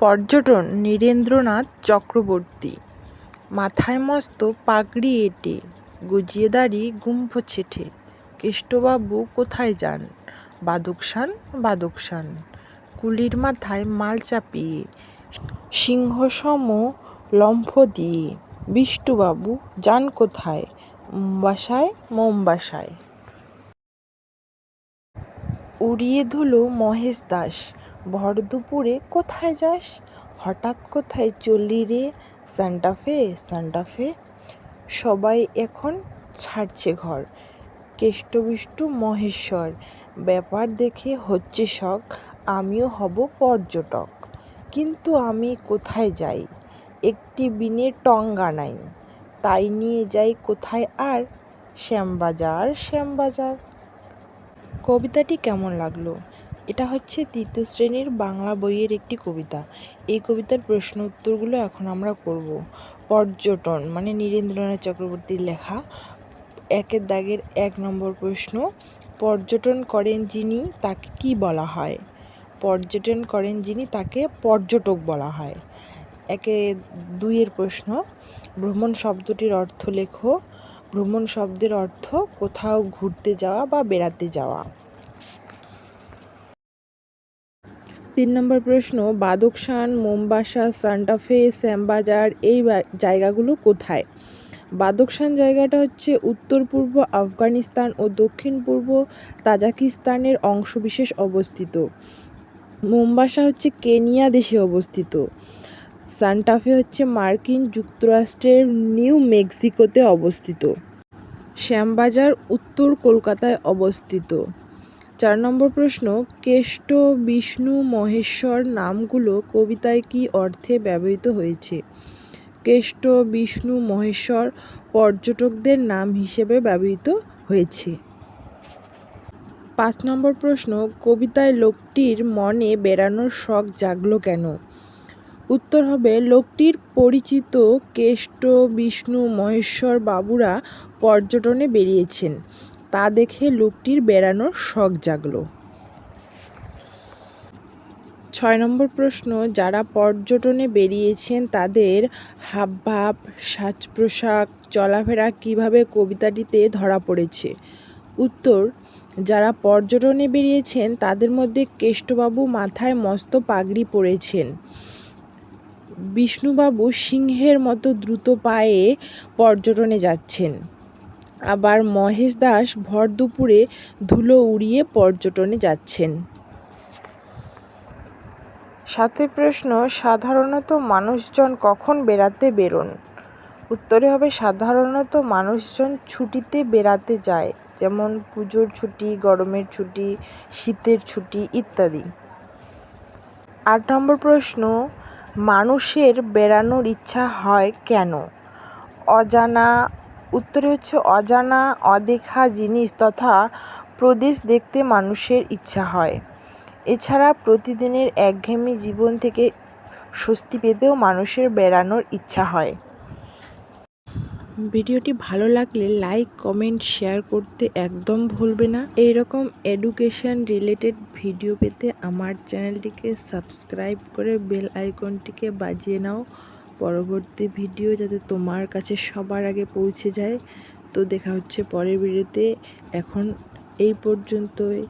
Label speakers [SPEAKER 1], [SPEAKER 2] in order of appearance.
[SPEAKER 1] পর্যটন নীরেন্দ্রনাথ চক্রবর্তী। মাথায় মস্ত পাগড়ি এঁটে গজিয়ে দাড়ি গুম্ফ ছেঁটে, কেষ্টবাবু কোথায় যান? বাদকশান বাদকশান কুলির মাথায় মাল চাপিয়ে, সিংহসম লম্ফ দিয়ে, বিষ্টুবাবু যান কোথায়? মোম্বাসায় মোম্বাসায় উড়িয়ে ধুলো মহেশ দাস ভর দুপুরে কোথায় যাস? হঠাৎ কোথায় চললি রে? সান্টাফে সান্টাফে সবাই এখন ছাড়ছে ঘর। কেষ্টবিষ্টু মহেশ্বর, ব্যাপার দেখে হচ্ছে শখ, আমিও হব পর্যটক। কিন্তু আমি কোথায় যাই? একটি বিনে টঙ্গা নাই। তাই নিয়ে যাই কোথায় আর? শ্যামবাজার শ্যামবাজার। কবিতাটি কেমন লাগল? এটা হচ্ছে তৃতীয় শ্রেণির বাংলা বইয়ের একটি কবিতা। এই কবিতার প্রশ্ন উত্তরগুলো এখন আমরা করব। পর্যটন মানে নীরেন্দ্রনাথ চক্রবর্তীর লেখা, একের দাগের এক নম্বর প্রশ্ন, পর্যটন করেন যিনি তাকে কি বলা হয়? পর্যটন করেন যিনি তাকে পর্যটক বলা হয়। একে দুইয়ের প্রশ্ন, ভ্রমণ শব্দটির অর্থ লেখো, ভ্রমণ শব্দের অর্থ কোথাও ঘুরতে যাওয়া বা বেড়াতে যাওয়া। তিন নম্বর প্রশ্ন বাদকশান মোমবাসা সান্টাফে শ্যামবাজার এই জায়গাগুলো কোথায়? বাদকশান জায়গাটা হচ্ছে উত্তর পূর্ব আফগানিস্তান ও দক্ষিণ পূর্ব তাজাকিস্তানের অংশবিশেষ অবস্থিত। মোমবাসা হচ্ছে কেনিয়া দেশে অবস্থিত। সান্টাফে হচ্ছে মার্কিন যুক্তরাষ্ট্রের নিউ মেক্সিকোতে অবস্থিত। শ্যামবাজার উত্তর কলকাতায় অবস্থিত। চার নম্বর প্রশ্ন, কেষ্ট, বিষ্ণু, মহেশ্বর নামগুলো কবিতায় কী অর্থে ব্যবহৃত হয়েছে? কেষ্ট, বিষ্ণু, মহেশ্বর পর্যটকদের নাম হিসেবে ব্যবহৃত হয়েছে। পাঁচ নম্বর প্রশ্ন, কবিতায় লোকটির মনে বেড়ানোর শখ জাগলো কেন? উত্তর হবে, লোকটির পরিচিত কেষ্ট, বিষ্ণু, মহেশ্বর বাবুরা পর্যটনে বেরিয়েছেন। তা দেখে লোকটির বেড়ানোর শখ জাগল। ছয় নম্বর প্রশ্ন, যারা পর্যটনে বেরিয়েছেন তাদের হাবভাব সাজ পোশাক চলাফেরা কীভাবে কবিতাটিতে ধরা পড়েছে? উত্তর, যারা পর্যটনে বেরিয়েছেন তাদের মধ্যে কেষ্টবাবু মাথায় মস্ত পাগড়ি পরেছেন। বিষ্ণুবাবু সিংহের মতো দ্রুত পায়ে পর্যটনে যাচ্ছেন। আবার মহেশ দাস ভর দুপুরে ধুলো উড়িয়ে পর্যটনে যাচ্ছেন। সাথে প্রশ্ন, সাধারণত মানুষজন কখন বেড়াতে বেরোন? উত্তরে হবে, সাধারণত মানুষজন ছুটিতে বেড়াতে যায়, যেমন পুজোর ছুটি, গরমের ছুটি, শীতের ছুটি ইত্যাদি। আট নম্বর প্রশ্ন, মানুষের বেড়ানোর ইচ্ছা হয় কেন? অজানা উত্তরে হচ্ছে অজানা, অদেখা জিনিস তথা প্রদেশ দেখতে মানুষের ইচ্ছা হয়। এছাড়া প্রতিদিনের একঘেয়েমি জীবন থেকে স্বস্তি পেতেও মানুষের বেড়ানোর ইচ্ছা হয়। ভিডিওটি ভালো লাগলে লাইক, কমেন্ট, শেয়ার করতে একদম ভুলবে না। এইরকম এডুকেশন রিলেটেড ভিডিও পেতে আমার চ্যানেলটিকে সাবস্ক্রাইব করে বেল আইকনটিকে বাজিয়ে নাও। পরবর্তী ভিডিও যাতে তোমার কাছে সবার আগে পৌঁছে যায়। তো দেখা হচ্ছে পরের ভিডিওতে। এখন এই পর্যন্তই।